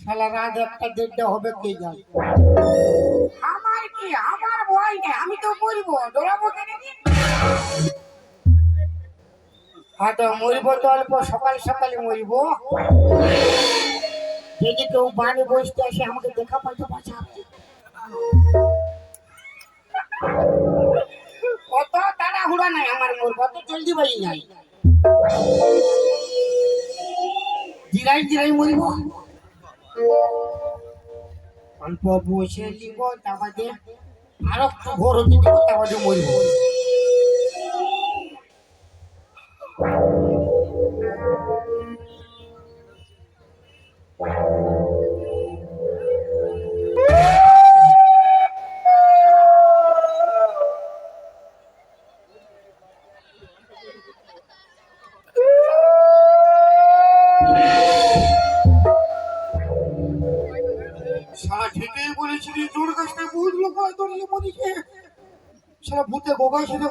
শালা রাত একটা দেড়টা হবে কে যায় আমার কি? আমার ভয় নেই আমি তো বলব দৌড়াবো কেন হ্যাঁ তো মরিব তো অল্প সকাল সকালে মরিব। যদি কেউ বাড়ি বসতে আসে আমাকে দেখা পাইতে বাঁচাবে কত তাড়াহুড়া নাই আমার মোর কত জলদি বাড়ি নাই। জিরাই জিরাই মরিব। অল্প বসে দিব তারপরে আরও একটু ঘোর দিব তারপরে মরিব বলেছিলি, জোর গাছটায় বহুত লোক দড়িয়ে মরিছে সারা ভূতে গোগা খেতে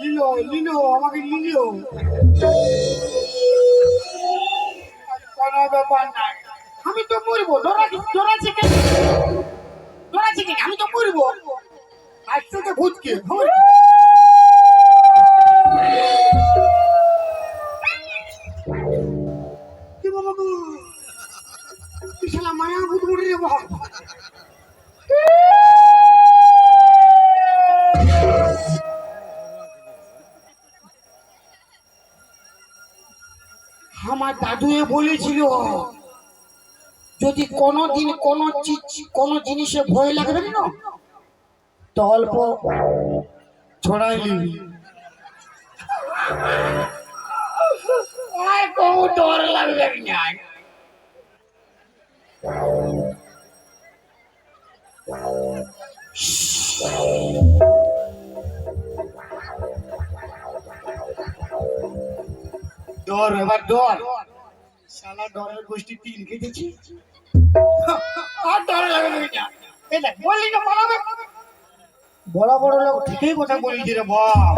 লিলো লিলো আমাকে লিলো কোনো ব্যাপার নাই আমি তো মরবো। দৌড়া দৌড়া চিকেন দৌড়া চিকেন আমি তো মরবো। আসছে যে ভূতকে। কি বাবা। গো কি শালা মায়া ভূত মরে রে আমার বলেছিল, যদি কোনো চিজ- কোনো জিনিসে ভয় লাগবে না, তো অল্প ছড়াই নিবি ডর এবার ডর। শালা ডরের গোষ্ঠী তিন খেটেছি। আর না। পালাবে বড় বড় লোক ঠিকই কথা বলেছি রে বাপ।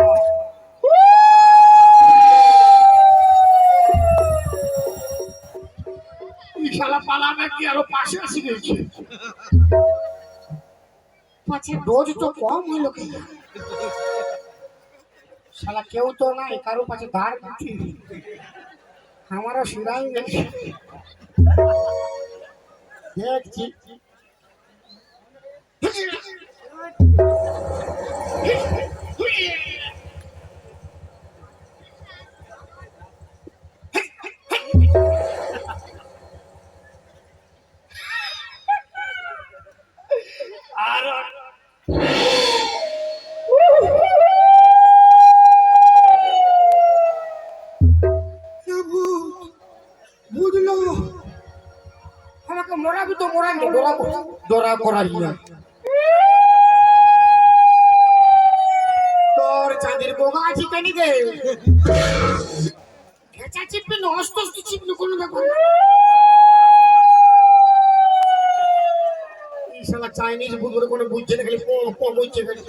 শালা পালাবে কি আরও পাশে আসি গেছে পাছে ডোজ তো কম হইল কি শালা কেউ তো নাই কারও পাশে ধার দিচ্ছি আমারও শিরাই গেছে দেখছি আর মরাবি তো মরাবি করাই না তোর চাঁদের বোমা আছে কেন গে? খেচা চিপবি না অস্ত অস্ত চিপবি কোনো ব্যাপার না। শালা চাইনিজ বুঝব কোনো বুঝছে না খালি পো পো বুঝছে খালি।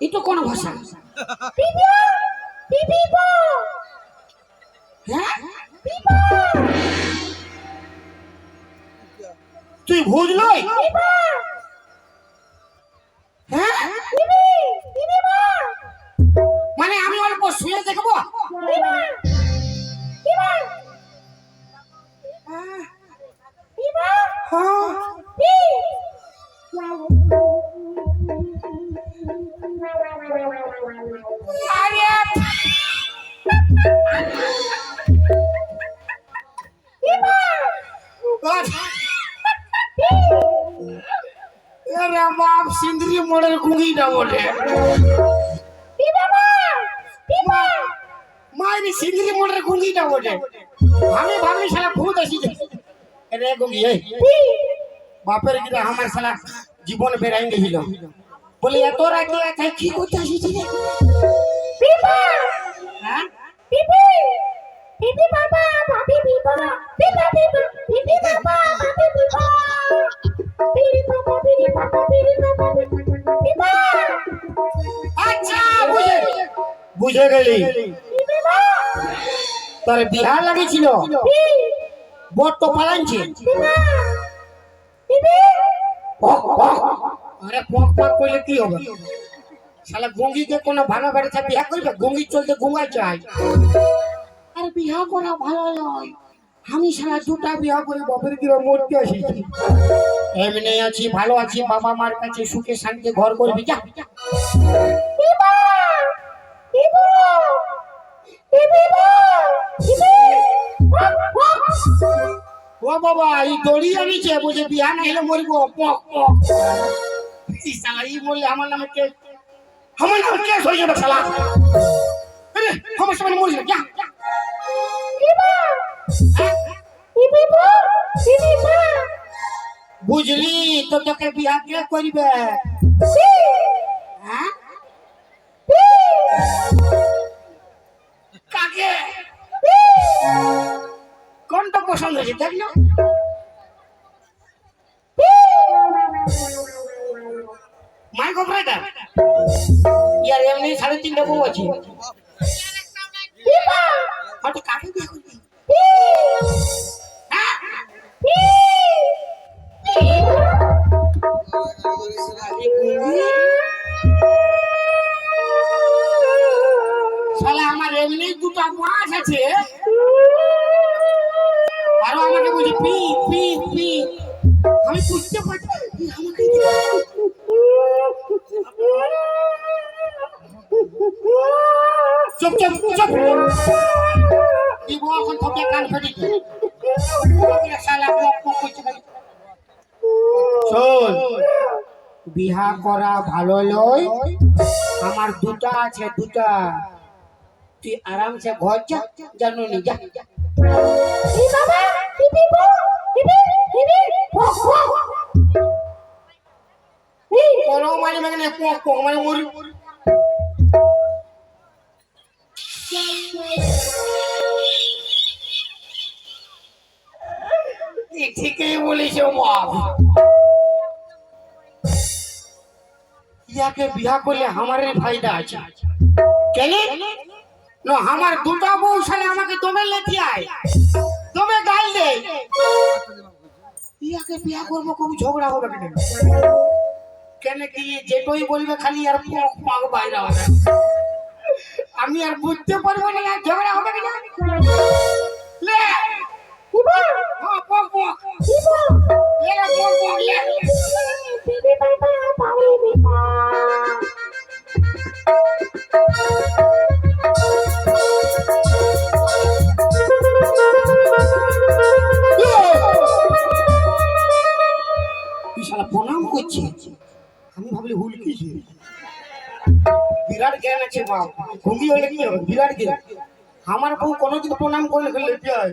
এটা কোন ভাষা। তুই বুঝলই এরে বাপ সিন্দ্রি মোড়ের গুঙ্গিটা বলে। মায়ের সিন্দ্রি মোড়ের গুঙ্গিটা বলে। আমি ভাবলি শালা ভূত আসি রে গুঙ্গি এই বাপের গিরা আমার শালা জীবন বেড়াই গেছিল বলি এত একাই কি করতে আসিছি রে? হ্যাঁ? আচ্ছা বুঝে বুঝে গেলি। তোর বিহার লাগেছিল বট তো পালাইছে। আরে পক পক করলে কি হবে? শালা গঙ্গিকে কোনো ভালো বাড়িতে বিয়া করবে? গঙ্গি চলতে ঘুমাই চাই আরে বিয়া করা ভালো নয়। আমি শালা দুটা বিয়া করে বাপের গিয়ে মরতে আসিছি। এমনি আছি ভালো আছি বাবা মার কাছে সুখে শান্তি ঘর করবি যা। ও বাবা এই দড়ি আনিছে বুঝে বিয়া না হলে মরবো পক পক। এই বললে আমার নামে কে আমার নামে কেস হয়ে যাবে আরে আমার সামনে মরে যা। বুঝলি তো তোকে বিয়া কে করবে? হ্যাঁ? কাকে? কোনটা পছন্দ হয়েছে দেখ না। মাই কপারেটার ইয়ার এমনি সাড়ে তিনটা বউ আছে। চুপ চুপ চুপ। দিব এখন তোকে কান ফেটি শালা বক বক করছে খালি। শোন। বিহা করা ভালো লয় আমার দুটা আছে দুটা। তুই আরামসে ঘর যা জানো নি যা। যা। কোনো মানে মানে পক পক মানে মরি ঠিকই বলিস ইয়াকে বিয়া করলে আমার ফায়দা আছে। কেন? না আমার দুটা বউ সালে আমাকে দমে লেতি আয় দমে গাল দে ইয়াকে বিয়া করব কবু ঝগড়া হবে কেন? কেন কি যেটাই বলবে খালি আর পক বাইরে হবে। আমি আর বুঝতে পারব না ঝগড়া হবে কিনা? লে হ্যাঁ, প্রণাম করছে। আমি ভাবলি হুলকিছে বিরাট জ্ঞান আছে বাপ ঘুমি হইলে কি হবে? বিরাট জ্ঞান। আমার বউ কোনোদিন প্রণাম করলে ফেললে কি হয়?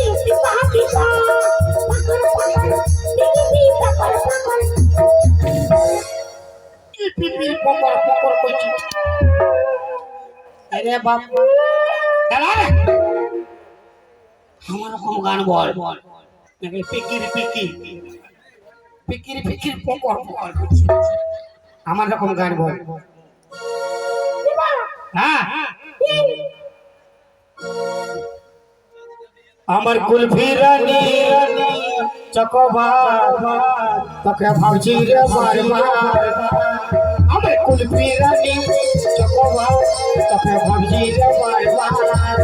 আমার রকম গান বল আমার কুলফি রানী চকবা তোকে ভাবছি রে আমার কুলফি রানী তোকে ভাবছি তোমার বারবার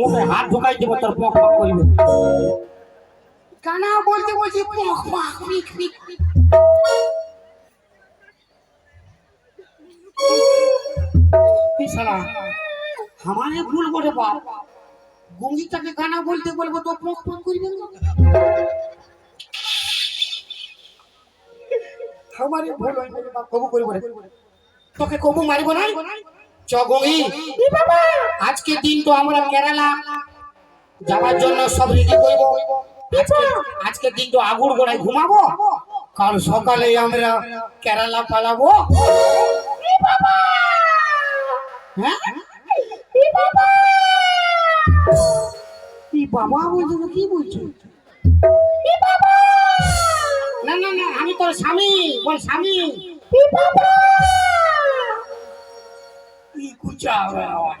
মুখে হাত ঢুকাই দিব তোর পক পক করবে। কানা বলতে বলছি পক পক পিক পিক আমারে ভুল করে বাপ। গুঙ্গিটাকে গানা বলতে বলব তো পক পক করবে আমারে ভুল হয়ে বাপ কবু করব তোকে কবু মারিব না চ গঙ্গি আজকে দিন তো আমরা কেরালা যাওয়ার জন্য সব রেডি করব। আজকে দিন তো আগুর গোড়ায় ঘুমাবো। কাল সকালে আমরা কেরালা পালাবো। হ্যাঁ? বাবা বলছো কি বলছো? না না না আমি তোর স্বামী বল স্বামী। কি কুচা আমার।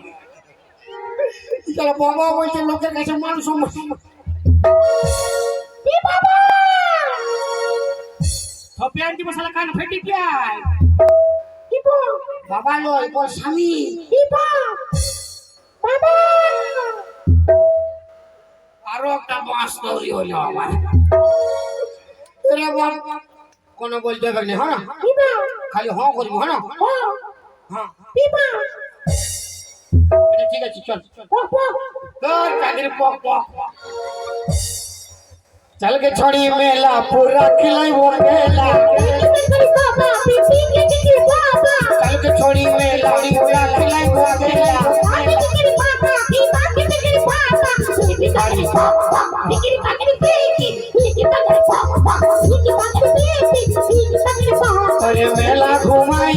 চলো বাবা বলছে লোকের কাছে মান সম্মান থপে আনটি মশলা কান ফেটি যায় বাবা লয় বল স্বামী আরও একটা বাঁশ তৈরি হলো আমার এরা বলতে হবে হ্যাঁ খালি হ্যাঁ করবি হ্যাঁ হ্যাঁ আচ্ছা ঠিক আছে চল। তোর চাঁদের পক পক। चल के छोड़ी मेला पूरा खिलाई वो मेला चल के छोड़ी मेला पूरा खिलाई वो मेला अरे मेला घुमाई